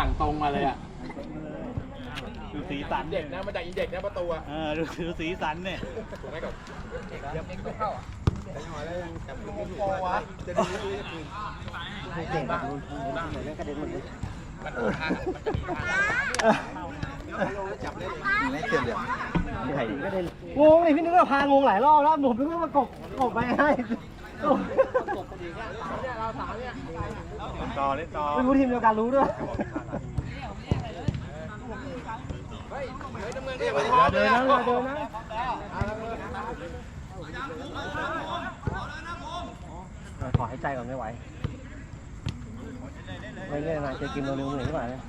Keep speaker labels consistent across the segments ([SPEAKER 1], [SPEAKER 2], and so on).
[SPEAKER 1] สั่งตรงมาเลยอะ
[SPEAKER 2] ดูสีสัน
[SPEAKER 3] เด็กนะมาจากอีเด็กนะประตูอะ
[SPEAKER 2] เออดูดูสีสันเนี่ย
[SPEAKER 3] ถูกไหมกับเดี๋ยวเอ็กซ์ก็เข้าอะจะหน่อยแล้วยังจับลูกไม่ถูกวะจะดีไม่ดีจะคืน
[SPEAKER 4] เก่งมากเหมือนเล่นกระเด็นหมดเลย
[SPEAKER 3] มันมีทางมันจะมีทางลงแล้วจับได้เลยไม่เสียเหลี่ยม
[SPEAKER 4] ใช่กระเด็นงงเลยพี่นึกว่าพางงหลายรอบแล้วผมนึกว่ามากบกบไปให้
[SPEAKER 3] เนี่ยเราสามเนี่ย
[SPEAKER 2] เล่นต่อเล่นต่อ
[SPEAKER 4] ไม่รู้ทีมเดียวกันรู้ด้วย
[SPEAKER 3] เฮ้ยเฮ้ยน้ำเงินก็ยังไม่
[SPEAKER 4] อย่าเดินนะอย่าเดินนะขอให้ใจก่อนไม่ไหวไม่เล่นนานจอกินเร็วๆเหนื่อยที่ไหนเลย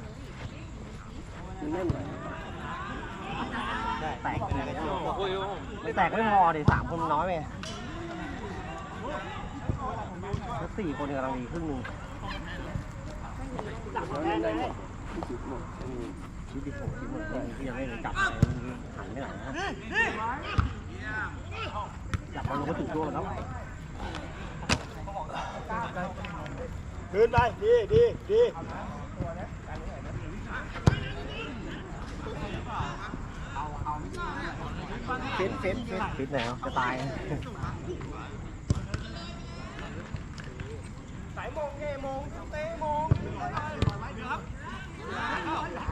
[SPEAKER 4] แตกไม่แตกไม่พอดิสามคนน้อยไปแล้วสี่คนกำลังดีครึ่งหนึ่ง ชีวิตผมชีวิตผมที่ยังไม่ได้จับอะไรหันไปไหนนะจับมันลงก็จุดตัวแล้ว
[SPEAKER 3] คืนไปดีดีดี
[SPEAKER 4] ฟิตฟิตฟิตฟิตไหนวจะตาย
[SPEAKER 3] สายมงเงมงเตะมง
[SPEAKER 4] เนี่ยวครับ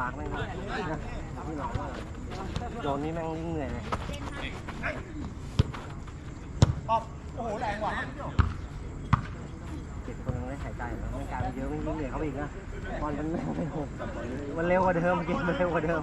[SPEAKER 4] มาร์คทูมาร์คแม่งนะนี่น้องว่าโดนนี่แม่งยิ่งเหนื่อยเลย
[SPEAKER 3] โอ้โหแรงว่ะ
[SPEAKER 4] เจ็ดคนยังไม่หายใจแล้วม่งกลายเป็นเยอะแม่งยิ่งเหนื่อยเขาไปอีกนะบอลมันแม่งไม่หกมันเร็วกว่าเดิมเกมมันเร็วกว่าเดิม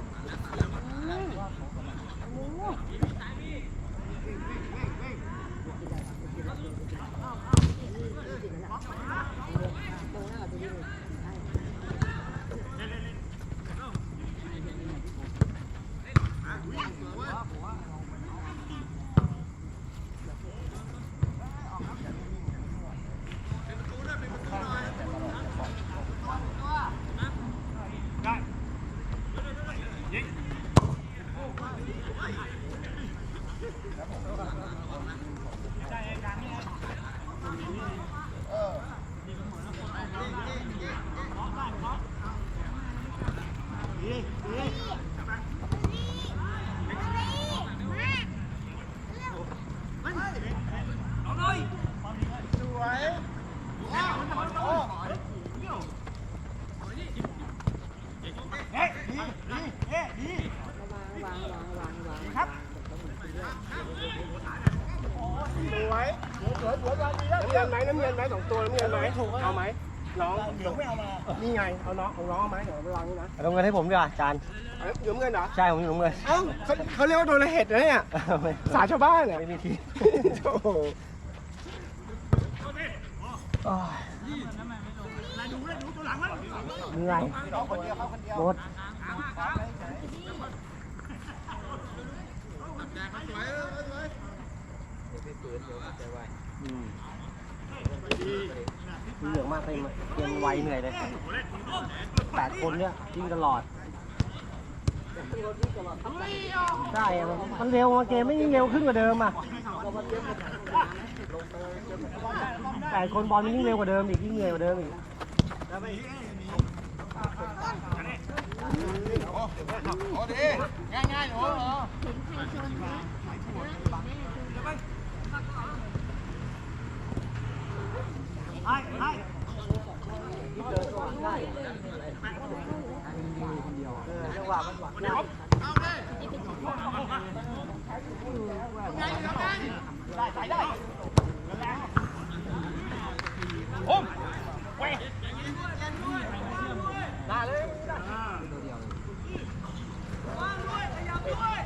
[SPEAKER 3] สวยสวยสวยน้ำเงินไหมน้ำเงินไหมสองตัวน้ำเงินไหมเอาไหม น้องเหลืองไม่เอามา นี่ไง เอาน้องเอาน้องเอาไหมเดี๋ยวไปวางนี่นะ
[SPEAKER 4] ลงเงินให้ผมดีกว่าจาน
[SPEAKER 3] เหลืองเงินเหรอ
[SPEAKER 4] ใช่ผมอยู่ลงเงิน
[SPEAKER 3] เอ้าเขาเขาเรียกว่าโดนเห็ดนะเนี่ย
[SPEAKER 4] ไม่
[SPEAKER 3] สาชาวบ้านเนี่ย
[SPEAKER 4] ไม่มีที
[SPEAKER 3] โอ้โห
[SPEAKER 4] โอ้ยเหนื่อยหมดอื มเหลืองมากเต็มอะเกมไวเหนื่อยเลยแปดคนเนี่ยวิ่งตลอดใช่อะมันมันเร็วอะเกมไม่ยิ่งเร็วขึ้นกว่าเดิมอะแปดคนบอลมันยิ่งเร็วกว่าเดิมอีกยิ่งเหนื่อยกว่าเดิมอีก
[SPEAKER 3] โอ้ดีง่ายหนู ไปได้เล
[SPEAKER 2] ยว่า
[SPEAKER 1] งด้วยขยัยด้วย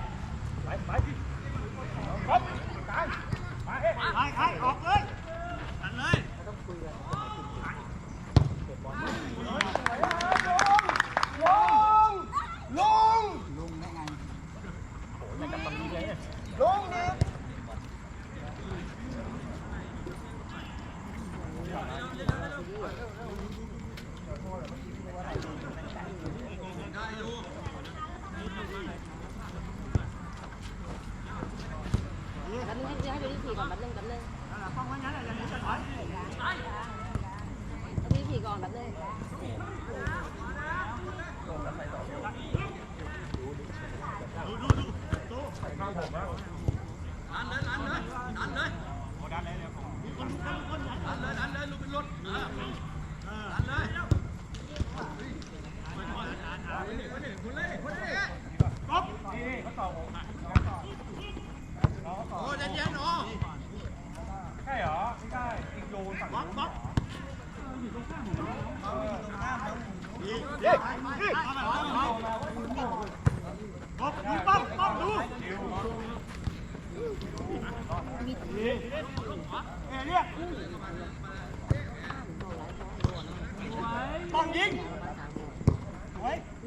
[SPEAKER 1] ต้องยิง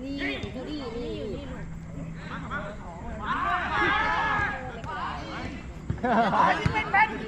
[SPEAKER 1] นี่อยู่นี่นี่อ
[SPEAKER 3] ยู่นี่นเป็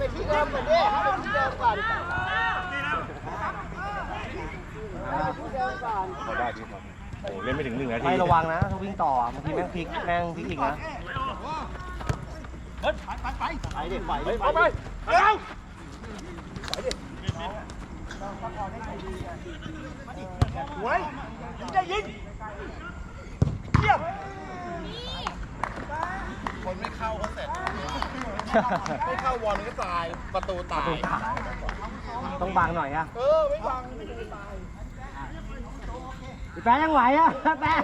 [SPEAKER 3] ปที่เดิมก่อนดิให้ไปที่เดิมก่อน
[SPEAKER 2] พอได้พี่ครับโอ้เล่นไม่ถึงหนึ่งนาที
[SPEAKER 4] ไม่ระวังนะถ้าวิ่งต่ออะบางทีแม่งพลิกแม่งพลิกอีกนะ
[SPEAKER 3] ไปดิไปดิไปไปเร็ว
[SPEAKER 5] ไว้จะยิงเยี่ยม
[SPEAKER 3] คนไม่เข้าก็เสร็จ ไม่เข้าวอลก็ตาย ประตูตาย
[SPEAKER 4] ต้องบังหน่อยอะ
[SPEAKER 3] เออ ไม่บัง
[SPEAKER 4] พี่แป๊ะยังไหวอะแป๊ะ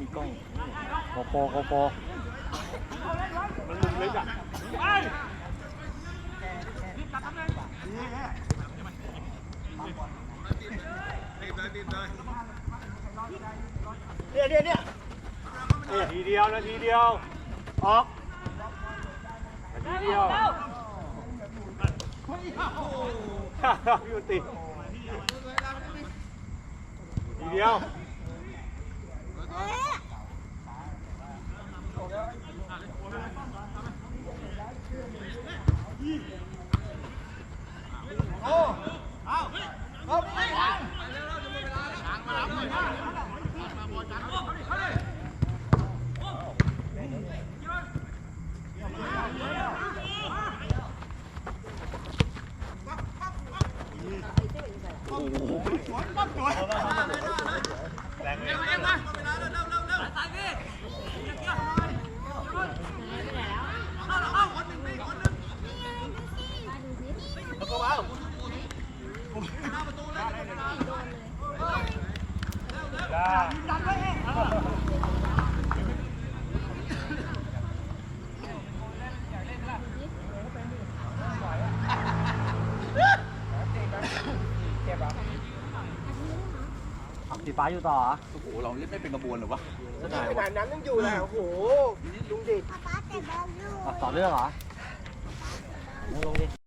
[SPEAKER 4] มีกล้องโก โปรโกโปร
[SPEAKER 5] เนี่ยเนี่ยเนี่ย
[SPEAKER 2] นาทีเดียวนาทีเดียว ออกนาทีเดียวพี่อุติทีเดียว
[SPEAKER 4] สี ฟ้าอยู่ต่อเหรอ
[SPEAKER 3] โอ้โหเราเล่นไม่เป็นกระบวนหรือวะ
[SPEAKER 4] ข
[SPEAKER 3] นาดนั้นยังอยู่เลยโอ้โหลุงดิ
[SPEAKER 4] ต่อเรื่องเหรอลงดิ